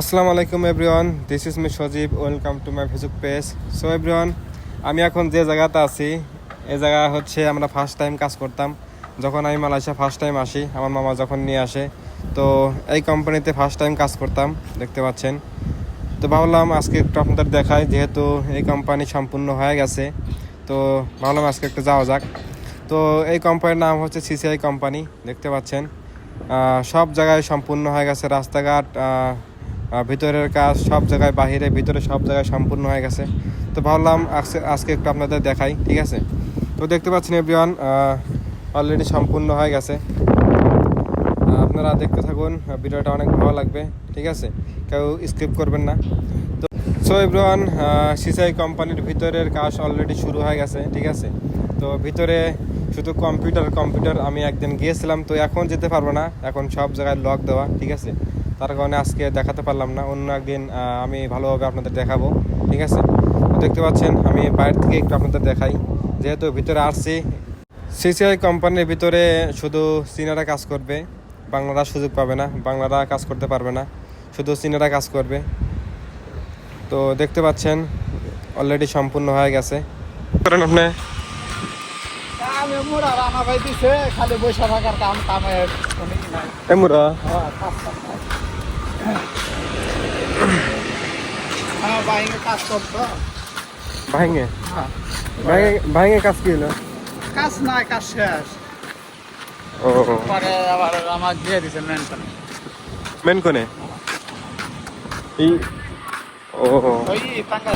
আসসালামু আলাইকুম everyone this is me Sajib welcome to my Facebook page so everyone আমি এখন যে জায়গাতে আছি এই জায়গা হচ্ছে আমরা ফার্স্ট টাইম কাজ করতাম। যখন আমি মালয়েশিয়া ফার্স্ট টাইম আসি, আমার মামা যখন নিয়ে আসে, তো এই কোম্পানিতে ফার্স্ট টাইম কাজ করতাম, দেখতে পাচ্ছেন। তো ভাবলাম আজকে একটু আপনাদের দেখায় যেহেতু এই কোম্পানি সম্পূর্ণ হয়ে গেছে, তো ভাবলাম আজকে একটু যাওয়া যাক। তো এই কোম্পানির নাম হচ্ছে সিসিআই কোম্পানি দেখতে পাচ্ছেন। সব জায়গায় সম্পূর্ণ হয়ে গেছে, রাস্তাঘাট ভিতরের কাজ সব জায়গায়, বাহিরে, ভিতরে সব জায়গায় সম্পূর্ণ হয়ে গেছে। তো ভাবলাম আজকে আজকে একটু আপনাদের দেখাই, ঠিক আছে? তো দেখতে পাচ্ছেন এভরিওয়ান অলরেডি সম্পূর্ণ হয়ে গেছে। আপনারা দেখতে থাকুন, ভিডিওটা অনেক ভালো লাগবে, ঠিক আছে? কেউ স্কিপ করবেন না। তো সো এভরিওয়ান সিসাই কোম্পানির ভিতরের কাজ অলরেডি শুরু হয়ে গেছে, ঠিক আছে? তো ভিতরে শুধু কম্পিউটার কম্পিউটার আমি একদিন গিয়েছিলাম, তো এখন যেতে পারব না। এখন সব জায়গায় লক দেওয়া, ঠিক আছে? তার কারণে আজকে দেখাতে পারলাম না। অন্য একদিন আমি ভালোভাবে আপনাদের দেখাবো। ঠিক আছে? দেখতে পাচ্ছেন আমি বাইরে থেকে একটু আপনাদের দেখাই। যেহেতু ভিতরে আসছি সিসিআই কোম্পানির ভিতরে শুধু চীনারা কাজ করবে বাংলারা সুযোগ পাবে না বাংলারা কাজ করতে পারবে না শুধু চীনারা কাজ করবে। তো দেখতে পাচ্ছেন অলরেডি সম্পূর্ণ হয়ে গেছে। করেন আপনি। আমি হ্যাঁ, কাজ। হ্যাঁ কাজ করতো। ভাঙে? ভাঙে কাজ কি হলো? কাজ নাই কাজ শেষ। ও। পরে আবার আমার দিয়ে দিছে মেনটেন মেন কোনে এই ও। ওই টাঙ্গা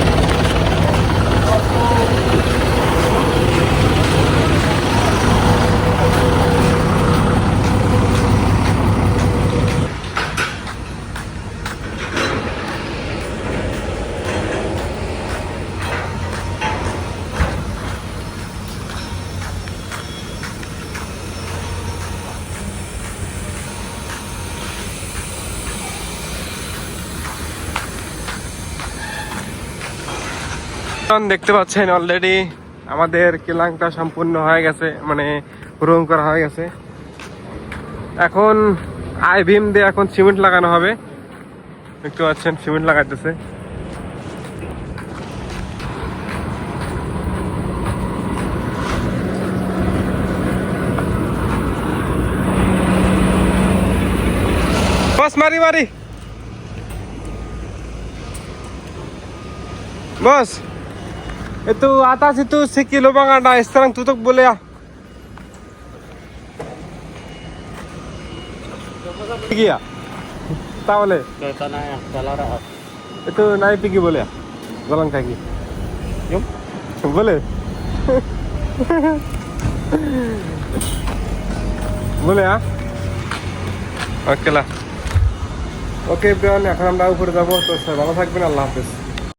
দেখতে পাচ্ছেন অলরেডি আমাদের কেলাংটা সম্পূর্ণ হয়ে গেছে মানে রং করা হয়ে গেছে। এখন আই ভিম দিয়ে এখন সিমেন্ট লাগানো হবে। দেখতে পাচ্ছেন, সিমেন্ট লাগাইতেছে। মারি মারি। বস तू आता से तू से किलो बंगाडा इस तरह तू तो बोले आ গিয়া তাহলে একটু নাই পিকি বলে গলাং থাকি বলে বলে আ ওকে লা ওকে এখন আমরা উপরে যাবো তো সবাই ভালো থাকবেন আল্লাহ হাফেজ